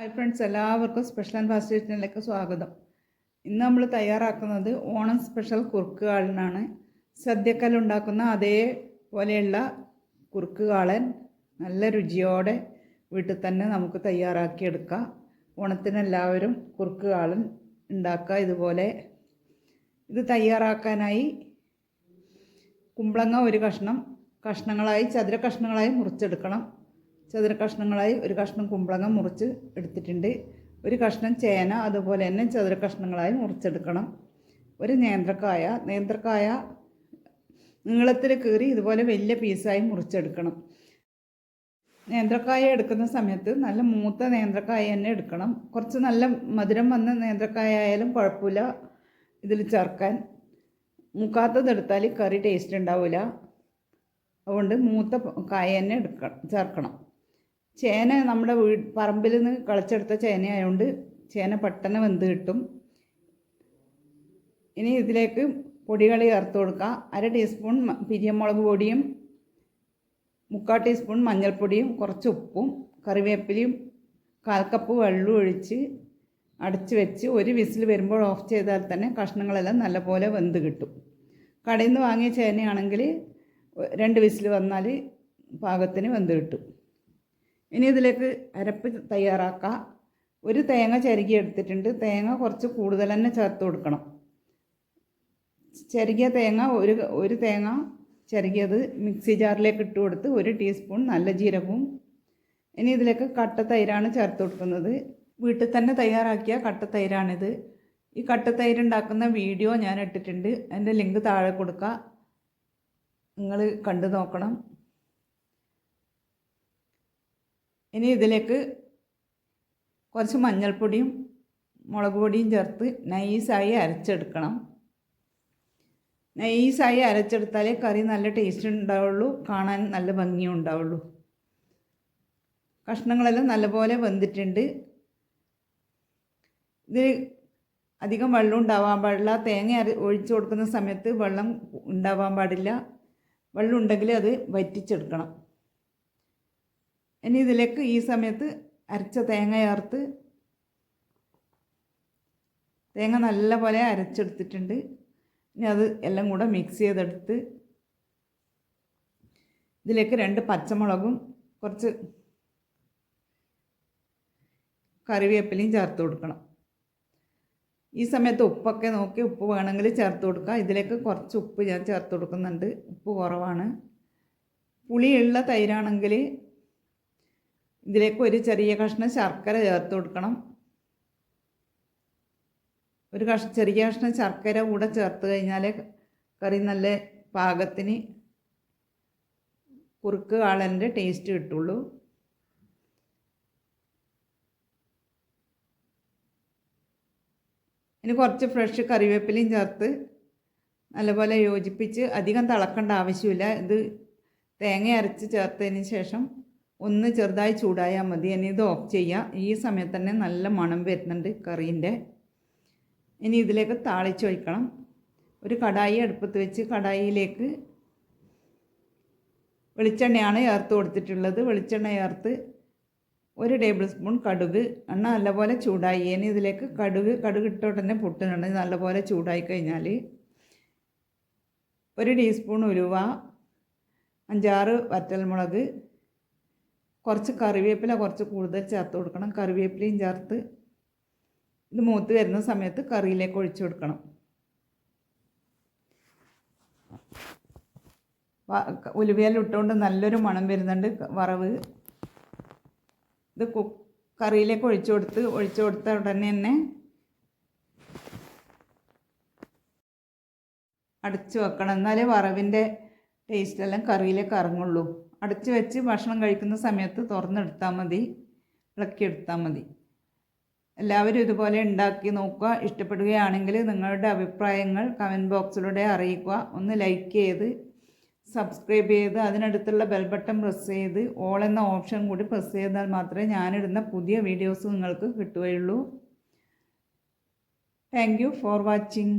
Hi friends എല്ലാവർക്കും special and fast കിച്ചണിലേക്ക് സ്വാഗതം. ഇന്ന് നമ്മൾ തയ്യാറാക്കുന്നത് ഓണം സ്പെഷ്യൽ കുറുക്ക് കാളനാണ് സദ്യക്കൽ ഉണ്ടാക്കുന്ന അതേപോലെയുള്ള കുറുക്ക് കാളൻ നല്ല രുചിയോടെ വീട്ടിൽ തന്നെ നമുക്ക് തയ്യാറാക്കിയെടുക്കാം. ഓണത്തിന് എല്ലാവരും കുറുക്ക് കാളൻ ഉണ്ടാക്കുക ഇതുപോലെ. ഇത് തയ്യാറാക്കാനായി കുമ്പളങ്ങ ഒരു കഷ്ണം കഷ്ണങ്ങളായി ചതുര കഷ്ണങ്ങളായി മുറിച്ചെടുക്കണം. ചതുര കഷ്ണങ്ങളായി ഒരു കഷ്ണം കുമ്പളങ്ങ മുറിച്ച് എടുത്തിട്ടുണ്ട്. ഒരു കഷ്ണം ചേന അതുപോലെ തന്നെ ചതുര കഷ്ണങ്ങളായി മുറിച്ചെടുക്കണം. ഒരു നേന്ത്രക്കായ നേന്ത്രക്കായ നീളത്തിൽ കീറി ഇതുപോലെ വലിയ പീസായി മുറിച്ചെടുക്കണം. നേന്ത്രക്കായ എടുക്കുന്ന സമയത്ത് നല്ല മൂത്ത നേന്ത്രക്കായ തന്നെ എടുക്കണം. കുറച്ച് നല്ല മധുരം വന്ന നേന്ത്രക്കായ ആയാലും കുഴപ്പമില്ല ഇതിൽ ചേർക്കാൻ. മുക്കാത്തതെടുത്താൽ കറി ടേസ്റ്റ് ഉണ്ടാവില്ല അതുകൊണ്ട് മൂത്ത കായ തന്നെ എടുക്കണം ചേർക്കണം. ചേന നമ്മുടെ വീ പറമ്പിൽ നിന്ന് കളച്ചെടുത്ത ചേന ആയതുകൊണ്ട് ചേന പെട്ടെന്ന് വെന്ത് കിട്ടും. ഇനി ഇതിലേക്ക് പൊടികളി ചേർത്ത് കൊടുക്കുക അര ടീസ്പൂൺ പിരിയമുളക് പൊടിയും മുക്കാൽ ടീസ്പൂൺ മഞ്ഞൾപ്പൊടിയും കുറച്ച് ഉപ്പും കറിവേപ്പിലയും കാൽ കപ്പ് വെള്ളം ഒഴിച്ച് അടച്ച് വെച്ച് ഒരു വിസിൽ വരുമ്പോൾ ഓഫ് ചെയ്താൽ തന്നെ കഷ്ണങ്ങളെല്ലാം നല്ലപോലെ വെന്ത് കിട്ടും. കടയിൽ നിന്ന് വാങ്ങിയ ചേനയാണെങ്കിൽ രണ്ട് വിസിൽ വന്നാൽ പാകത്തിന് വെന്ത് കിട്ടും. ഇനി ഇതിലേക്ക് അരപ്പ് തയ്യാറാക്കാം. ഒരു തേങ്ങ ചരുകി എടുത്തിട്ടുണ്ട്. തേങ്ങ കുറച്ച് കൂടുതൽ തന്നെ ചേർത്ത് കൊടുക്കണം. ചരുകിയ തേങ്ങ ഒരു ഒരു തേങ്ങ ചരുകിയത് മിക്സി ജാറിലേക്ക് ഇട്ട് കൊടുത്ത് ഒരു ടീസ്പൂൺ നല്ല ജീരകവും. ഇനി ഇതിലേക്ക് കട്ട തൈരാണ് ചേർത്ത് കൊടുക്കുന്നത്. വീട്ടിൽ തന്നെ തയ്യാറാക്കിയ കട്ട തൈരാണിത്. ഈ കട്ട തൈര് ഉണ്ടാക്കുന്ന വീഡിയോ ഞാൻ ഇട്ടിട്ടുണ്ട്. അതിന്റെ ലിങ്ക് താഴെ കൊടുക്കുക നിങ്ങൾ കണ്ടു നോക്കണം. ഇനി ഇതിലേക്ക് കുറച്ച് മഞ്ഞൾപ്പൊടിയും മുളക് പൊടിയും ചേർത്ത് നൈസായി അരച്ചെടുക്കണം. നൈസായി അരച്ചെടുത്താലേ കറി നല്ല ടേസ്റ്റ് ഉണ്ടാവുള്ളൂ കാണാൻ നല്ല ഭംഗിയും ഉണ്ടാവുള്ളൂ. കഷ്ണങ്ങളെല്ലാം നല്ലപോലെ വെന്തിട്ടുണ്ട്. ഇതിൽ അധികം വെള്ളം ഉണ്ടാവാൻ പാടില്ല. തേങ്ങ അര ഒഴിച്ചു കൊടുക്കുന്ന സമയത്ത് വെള്ളം ഉണ്ടാവാൻ പാടില്ല. വെള്ളം ഉണ്ടെങ്കിൽ അത് വറ്റിച്ചെടുക്കണം. ഇനി ഇതിലേക്ക് ഈ സമയത്ത് അരച്ച തേങ്ങ ചേർത്ത് തേങ്ങ നല്ലപോലെ അരച്ചെടുത്തിട്ടുണ്ട്. ഇനി അത് എല്ലാം കൂടെ മിക്സ് ചെയ്തെടുത്ത് ഇതിലേക്ക് രണ്ട് പച്ചമുളകും കുറച്ച് കറിവേപ്പിലയും ചേർത്ത് കൊടുക്കണം. ഈ സമയത്ത് ഉപ്പൊക്കെ നോക്കി ഉപ്പ് വേണമെങ്കിൽ ചേർത്ത് കൊടുക്കുക ഇതിലേക്ക് കുറച്ച് ഉപ്പ് ഞാൻ ചേർത്ത് കൊടുക്കുന്നുണ്ട്. ഉപ്പ് കുറവാണ്. പുളിയുള്ള തൈരാണെങ്കിൽ ഇതിലേക്ക് ഒരു ചെറിയ കഷ്ണം ശർക്കര ചേർത്ത് കൊടുക്കണം. ഒരു കഷ ചെറിയ കഷ്ണം ശർക്കര കൂടെ ചേർത്ത് കഴിഞ്ഞാൽ കറി നല്ല പാകത്തിന് കുറുക്ക് കാളന്റെ ടേസ്റ്റ് കിട്ടുള്ളൂ. ഇനി കുറച്ച് ഫ്രഷ് കറിവേപ്പിലയും ചേർത്ത് നല്ലപോലെ യോജിപ്പിച്ച് അധികം തിളക്കേണ്ട ആവശ്യമില്ല. ഇത് തേങ്ങ അരച്ച് ചേർത്തതിന് ശേഷം ഒന്ന് ചെറുതായി ചൂടായാൽ മതി. ഇനി ഇത് ഓഫ് ചെയ്യാം. ഈ സമയത്ത് തന്നെ നല്ല മണം വരുന്നുണ്ട് കറീന്റെ. ഇനി ഇതിലേക്ക് താളിച്ചൊഴിക്കണം ഒരു കടായി അടുപ്പത്ത് വെച്ച് കടായിയിലേക്ക് വെളിച്ചെണ്ണയാണ് ചേർത്ത് കൊടുത്തിട്ടുള്ളത്. വെളിച്ചെണ്ണ ചേർത്ത് ഒരു ടേബിൾ സ്പൂൺ കടുക്. എണ്ണ നല്ലപോലെ ചൂടായി. ഇനി ഇതിലേക്ക് കടുക് കടുക് ഇട്ടോട്ട് തന്നെ പൊട്ടുന്നുണ്ട്. നല്ലപോലെ ചൂടായി കഴിഞ്ഞാൽ ഒരു ടീസ്പൂൺ ഉലുവ അഞ്ചാറ് വറ്റൽമുളക് കുറച്ച് കറിവേപ്പില കുറച്ച് കൂടുതൽ ചേർത്ത് കൊടുക്കണം. കറിവേപ്പിലയും ചേർത്ത് ഇത് മൂത്ത് വരുന്ന സമയത്ത് കറിയിലേക്ക് ഒഴിച്ചു കൊടുക്കണം. ഉലുവയിലിട്ടുകൊണ്ട് നല്ലൊരു മണം വരുന്നുണ്ട്. വറവ്. ഇത് കു കറിയിലേക്ക് ഒഴിച്ചു കൊടുത്ത് ഒഴിച്ചു കൊടുത്ത ഉടനെ തന്നെ അടച്ചു വെക്കണം. എന്നാലേ വറവിന്റെ ടേസ്റ്റെല്ലാം കറിയിലേക്ക് ഇറങ്ങുള്ളൂ. അടച്ച് വെച്ച് ഭക്ഷണം കഴിക്കുന്ന സമയത്ത് തുറന്നെടുത്താൽ മതി. ഇളക്കിയെടുത്താൽ മതി. എല്ലാവരും ഇതുപോലെ ഉണ്ടാക്കി നോക്കുക. ഇഷ്ടപ്പെടുകയാണെങ്കിൽ നിങ്ങളുടെ അഭിപ്രായങ്ങൾ കമന്റ് ബോക്സിലൂടെ അറിയിക്കുക. ഒന്ന് ലൈക്ക് ചെയ്ത് സബ്സ്ക്രൈബ് ചെയ്ത് അതിനടുത്തുള്ള ബെൽ ബട്ടൺ പ്രസ് ചെയ്ത് ഓൾ എന്ന ഓപ്ഷൻ കൂടി പ്രസ് ചെയ്താൽ മാത്രമേ ഞാനിടുന്ന പുതിയ വീഡിയോസ് നിങ്ങൾക്ക് കിട്ടുകയുള്ളൂ. Thank you for watching